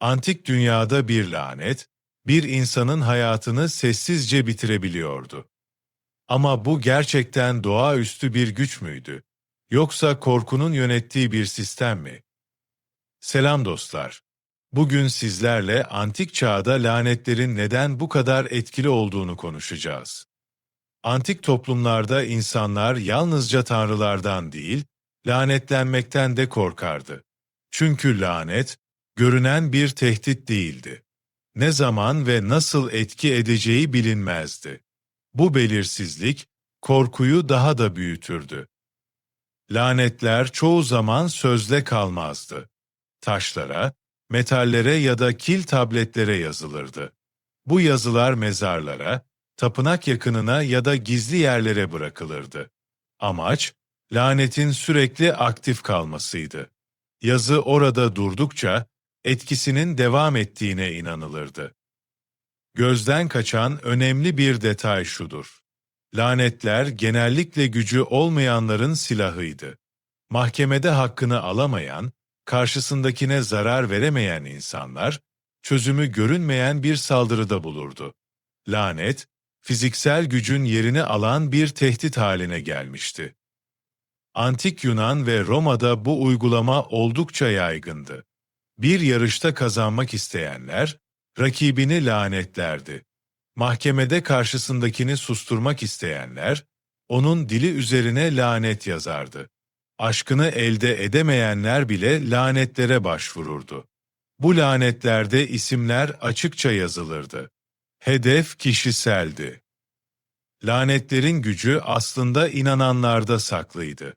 Antik dünyada bir lanet, bir insanın hayatını sessizce bitirebiliyordu. Ama bu gerçekten doğaüstü bir güç müydü? Yoksa korkunun yönettiği bir sistem mi? Selam dostlar. Bugün sizlerle antik çağda lanetlerin neden bu kadar etkili olduğunu konuşacağız. Antik toplumlarda insanlar yalnızca tanrılardan değil, lanetlenmekten de korkardı. Çünkü lanet, görünen bir tehdit değildi. Ne zaman ve nasıl etki edeceği bilinmezdi. Bu belirsizlik, korkuyu daha da büyütürdü. Lanetler çoğu zaman sözle kalmazdı. Taşlara, metallere ya da kil tabletlere yazılırdı. Bu yazılar mezarlara, tapınak yakınına ya da gizli yerlere bırakılırdı. Amaç, lanetin sürekli aktif kalmasıydı. Yazı orada durdukça etkisinin devam ettiğine inanılırdı. Gözden kaçan önemli bir detay şudur. Lanetler genellikle gücü olmayanların silahıydı. Mahkemede hakkını alamayan, karşısındakine zarar veremeyen insanlar, çözümü görünmeyen bir saldırıda bulurdu. Lanet, fiziksel gücün yerini alan bir tehdit haline gelmişti. Antik Yunan ve Roma'da bu uygulama oldukça yaygındı. Bir yarışta kazanmak isteyenler, rakibini lanetlerdi. Mahkemede karşısındakini susturmak isteyenler, onun dili üzerine lanet yazardı. Aşkını elde edemeyenler bile lanetlere başvururdu. Bu lanetlerde isimler açıkça yazılırdı. Hedef kişiseldi. Lanetlerin gücü aslında inananlarda saklıydı.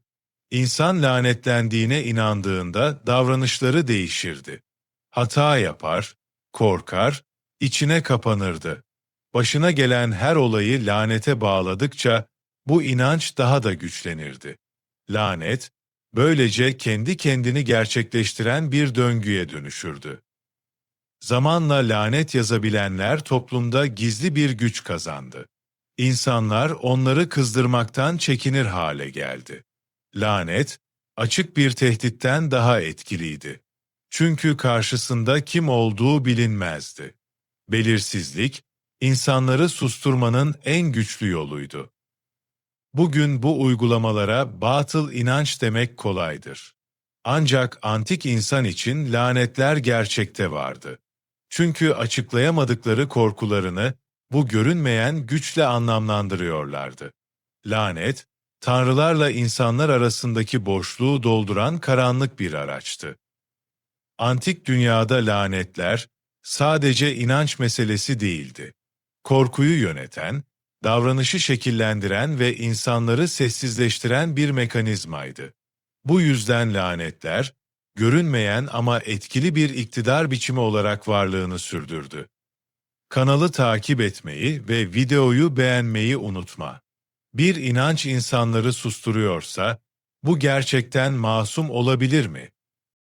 İnsan lanetlendiğine inandığında davranışları değişirdi. Hata yapar, korkar, içine kapanırdı. Başına gelen her olayı lanete bağladıkça bu inanç daha da güçlenirdi. Lanet, böylece kendi kendini gerçekleştiren bir döngüye dönüşürdü. Zamanla lanet yazabilenler toplumda gizli bir güç kazandı. İnsanlar onları kızdırmaktan çekinir hale geldi. Lanet, açık bir tehditten daha etkiliydi. Çünkü karşısında kim olduğu bilinmezdi. Belirsizlik, insanları susturmanın en güçlü yoluydu. Bugün bu uygulamalara batıl inanç demek kolaydır. Ancak antik insan için lanetler gerçekte vardı. Çünkü açıklayamadıkları korkularını bu görünmeyen güçle anlamlandırıyorlardı. Lanet, tanrılarla insanlar arasındaki boşluğu dolduran karanlık bir araçtı. Antik dünyada lanetler sadece inanç meselesi değildi. Korkuyu yöneten, davranışı şekillendiren ve insanları sessizleştiren bir mekanizmaydı. Bu yüzden lanetler, görünmeyen ama etkili bir iktidar biçimi olarak varlığını sürdürdü. Kanalı takip etmeyi ve videoyu beğenmeyi unutma. Bir inanç insanları susturuyorsa, bu gerçekten masum olabilir mi?